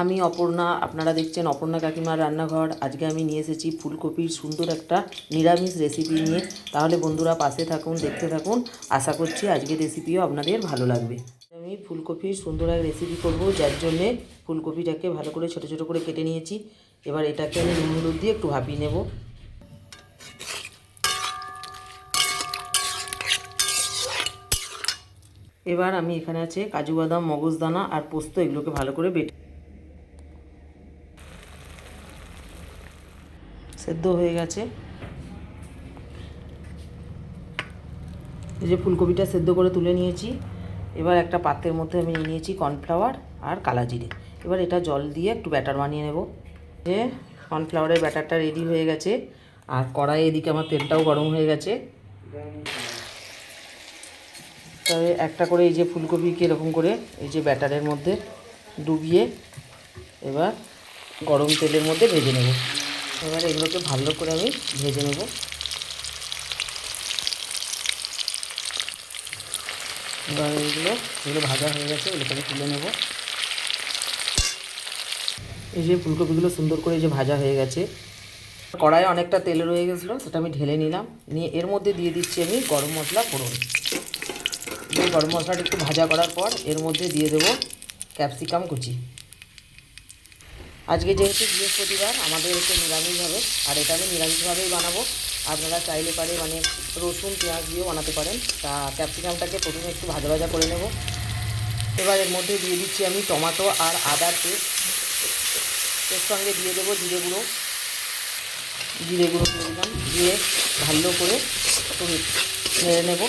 আমি অপর্ণা, আপনারা দেখছেন অপর্ণা কাকিমার রান্নাঘর। আজকে আমি নিয়ে এসেছি ফুলকপির সুন্দর একটা নিরামিষ রেসিপি নিয়ে। তাহলে বন্ধুরা পাশে থাকুন, দেখতে থাকুন। আশা করছি আজকের রেসিপিও আপনাদের ভালো লাগবে। আমি ফুলকপির সুন্দর এক রেসিপি করব, যার জন্যে ফুলকপিটাকে ভালো করে ছোট ছোট করে কেটে নিয়েছি। এবার এটাকে আমি নুন হলুদ দিয়ে একটু ভাপিয়ে নেব। এবার আমি এখানে আছে কাজু বাদাম, মগজদানা আর পোস্ত, এগুলোকে ভালো করে বেটে সেদ্ধ হয়ে গেছে। এই যে ফুলকপিটা সেদ্ধ করে তুলে নিয়েছি। এবার একটা পাত্রের মধ্যে আমি নিয়ে নিয়েছি কর্নফ্লাওয়ার আর কালা জিরে। এবার এটা জল দিয়ে একটু ব্যাটার বানিয়ে নেব। যে কর্নফ্লাওয়ারের ব্যাটারটা রেডি হয়ে গেছে। আর কড়াই এদিকে আমার তেলটাও গরম হয়ে গেছে। তবে একটা করে এই যে ফুলকপিকে এরকম করে এই যে ব্যাটারের মধ্যে ডুবিয়ে এবার গরম তেলের মধ্যে ভেজে নেব। এবার এগুলোকে ভালো করে আমি ভেজে নেব। এবার এগুলো এগুলো ভাজা হয়ে গেছে, এগুলোকে আমি তুলে নেব। এই যে ফুলকপিগুলো সুন্দর করে এই যে ভাজা হয়ে গেছে। কড়াইয়ে অনেকটা তেল রয়ে গেছিল, সেটা আমি ঢেলে নিলাম। নিয়ে এর মধ্যে দিয়ে দিচ্ছি আমি গরম মশলা ফোড়ন। গরম মশলাটা একটু ভাজা করার পর এর মধ্যে দিয়ে দেবো ক্যাপসিকাম কুচি। আজকে যেহেতু বৃহস্পতিবার, আমাদের একটু নিরামিষ হবে। আর এটা আমি নিরামিষভাবেই বানাবো। আপনারা চাইলে পারে মানে রসুন, পেঁয়াজ দিয়েও বানাতে পারেন। তা ক্যাপসিকামটাকে প্রথমে একটু ভাজা ভাজা করে নেব। এবার এর মধ্যে দিয়ে দিচ্ছি আমি টমাটো আর আদার পেস্ট। এর সঙ্গে দিয়ে দেবো জিরে গুঁড়ো। জিরে গুঁড়ো দিয়ে দিলাম। দিয়ে ভালো করে নেড়ে নেব।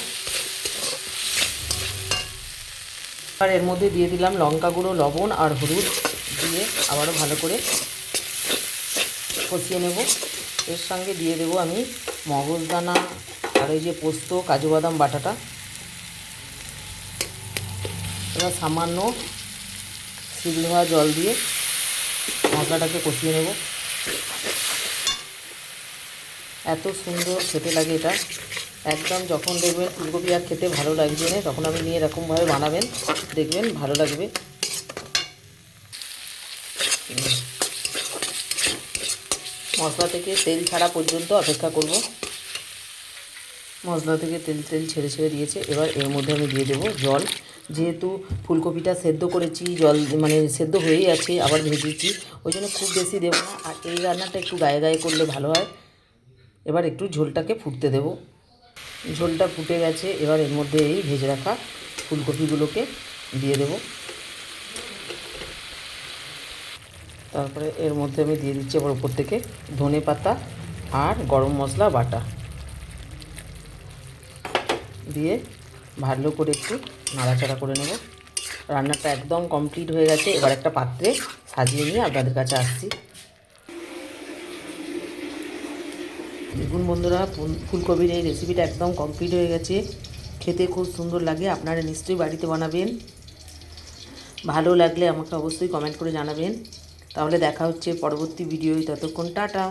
আর এর মধ্যে দিয়ে দিলাম লঙ্কা গুঁড়ো, লবণ আর হলুদ। দিয়ে আবারও ভালো করে কষিয়ে নেব। এর সঙ্গে দিয়ে দেবো আমি মগজদানা আর ওই যে পোস্ত, কাজু বাদাম, বাটাটা। এবার সামান্য সিদ্ধ হওয়া জল দিয়ে মশলাটাকে কষিয়ে নেব। এত সুন্দর খেতে লাগে এটা। একদম যখন দেখবেন ফুলকপি আর খেতে ভালো লাগবে না, তখন আপনি নিয়ে এরকমভাবে বানাবেন, দেখবেন ভালো লাগবে। মশলা থেকে তেল ছাড়া পর্যন্ত অপেক্ষা করব। মশলা থেকে তেল তেল ছেড়ে ছেড়ে দিয়েছে। এবার এর মধ্যে আমি দিয়ে দেবো জল। যেহেতু ফুলকপিটা সেদ্ধ করেছি, জল মানে সেদ্ধ হয়েই আছে, আবার ভেজেছি ওই জন্য খুব বেশি দেবো না। আর এই রান্নাটা একটু গায়ে গায়ে করলে ভালো হয়। এবার একটু ঝোলটাকে ফুটতে দেবো। ঝোলটা ফুটে গেছে, এবার এর মধ্যে এই ভেজে রাখা ফুলকপিগুলোকে দিয়ে দেব। তারপরে এর মধ্যে আমি দিয়ে দিচ্ছি আবার উপর থেকে ধনে পাতা আর গরম মশলা, বাটা। দিয়ে ভালো করে একটু নাড়াচাড়া করে নেব। রান্নাটা একদম কমপ্লিট হয়ে গেছে। এবার একটা পাত্রে সাজিয়ে নিয়ে আপনাদের কাছে আসছি। দেখুন বন্ধুরা ফুলকপির এই রেসিপিটা একদম কমপ্লিট হয়ে গেছে। খেতে খুব সুন্দর লাগে। আপনারা নিশ্চয়ই বাড়িতে বানাবেন। ভালো লাগলে আমাকে অবশ্যই কমেন্ট করে জানাবেন। তাহলে দেখা হচ্ছে পরবর্তী ভিডিওয় ততক্ষণ টাটা।